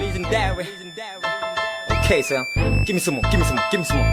Legendary. Okay, so give me some more, give me some more, give me some more.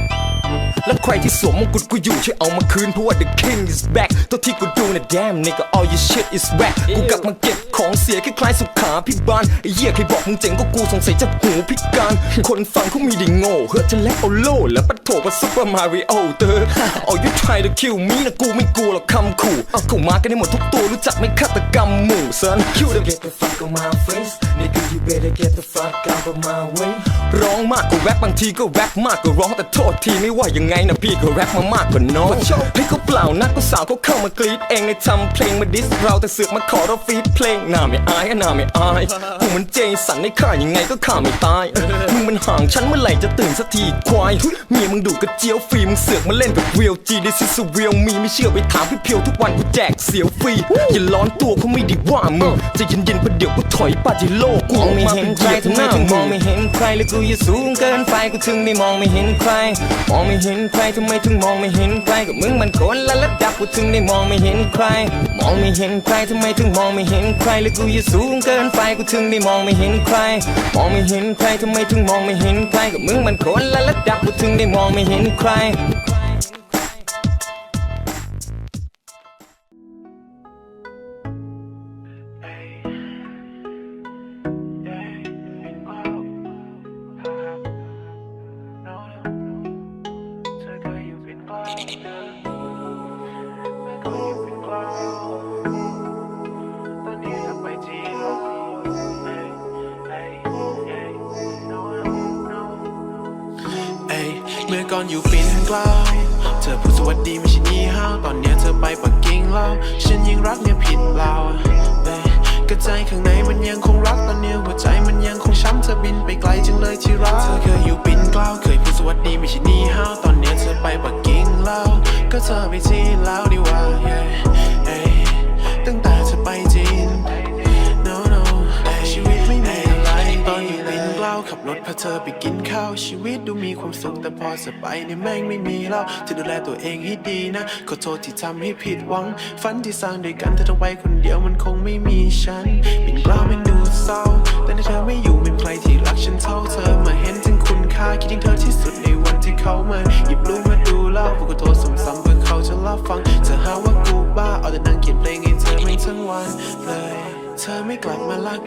แล้วใครที่สวมมงกุฎกูอยู่ช่วยเอามาคืนเพราะว่า the king is back ตัวที่กูดูนะ damn nigga all your shit is whack กูกลับมาเก็บ ของเสียคล้ายๆสุขาพิบาลไอ้เหี้ยใครบอกมึงเจ๋งก็กูสงสัยจะหูพิการ คนฟังเขามีไดิโง่เฮ้อจะแล้วเอาโล่แล้วปะโถกับซุปเปอร์มาริโอเตอร์ all you try to kill me นะกูไม่กลัวหรอกคำขู่เอาเข้ามากันได้หมดทุกตัวรู้จักไหมฆาตกรรมหมู่ son kill them get the fuck on my face nigga you better get the fuck out of my way ร้องมากกว่าแรปบางทีก็แรปมากกว่าร้องแต่โทษทีไม่ว่ายังไงนะพี่ก็แรปมามากกว่าน้องให้เขาเปล่านักก็สาวเขาเข้ามากรีดเองในทำเพลงมาดิสเราแต่เสือกมาขอเราฟีดเพลงหน้าไม่อายอะหน้าไม่อายกูมันเจสันในข่ายังไงก็ข่าไม่ตาย มึงมันห่างฉันเมื่อไหร่จะตื่นสักทีควายเมียมึงดูกระเจียวฟรีมึงเสือกมาเล่นกับ real G this is a real me ไม่เชื่อไปถามพี่เพียวทุกวันกูแจกเสียวฟรีอย่าร้อนตัวเขาไม่ได้ว่ามึงใจะเย็นๆประเดี๋ยวกูถอยปาจิโลกูมอองอกไม่มาเห็เป็นนใครเหยียดทำไมหน้าถึงมมึองงไม่เห็นใครหรือกูอยู่สูงเกินไปกูถึงได้มองไม่เห็นใครมองไม่เห็นใครทำไมถึงมองไม่เห็นใครก็มึงมันคนละระดับกูถึงได้มองไม่เห็นใคร มองไม่เห็นใครทำไมถึงมองไม่เห็นใครหรือกูอยู่สูงเกินไปกูถึงได้มองไม่เห็นใคร มองไม่เห็นใครทำไมถึงมองไม่เห็นใครก็มึงมันคนละระดับกูถึงได้มองไม่เห็นใคร เมื่อก่อนอยู่ปิ่นกล้าเธอพูดสวัสดีไม่ใช่นี่ฮาวตอนเนี้ยเธอไปปักกิ่งแล้วฉันยังรักเนี่ยผิดเปล่าเอ้ยก็ใจข้างในมันยังคงรักตอนเนี้ยหัวใจมันยังคงช้ำเธอบินไปไกลจังเลยที่รักเธอเคยอยู่ปินกล้าเคยพูดสวัสดีไม่ใช่นี่ฮาวตอนเนี้ยเธอไปปักกิ่งแล้วก็เธอไปที่แล้วดีกว่า yeah เธอไปกินข้าวชีวิตดูมีความสุขแต่พอจะไปเนี่ยแม่งไม่มีแล้วจะดูแลตัวเองให้ดีนะขอโทษที่ทำให้ผิดหวัง ฝันที่สร้างด้วยกันเธอต้องไปคนเดียวมันคงไม่มีฉันเปิ่นเกล้าแม่ดูเศร้า แต่ถ้าเธอไม่อยู่ไม่มีใครที่รักฉันเท่าเธอมาเห็นถึงคุณค่าคิดถึงเธอที่สุดในวันที่เขามาหยิบลูกมาดูเล่าพวกกูโทรซ้ำๆเพื่อเขาจะรับฟังเธอหาว่ากูบ้าเอาแต่นั่งเขียนเพลงให้เธอไม่ทั้งวันเลย เธอไม่กลับมารักกัน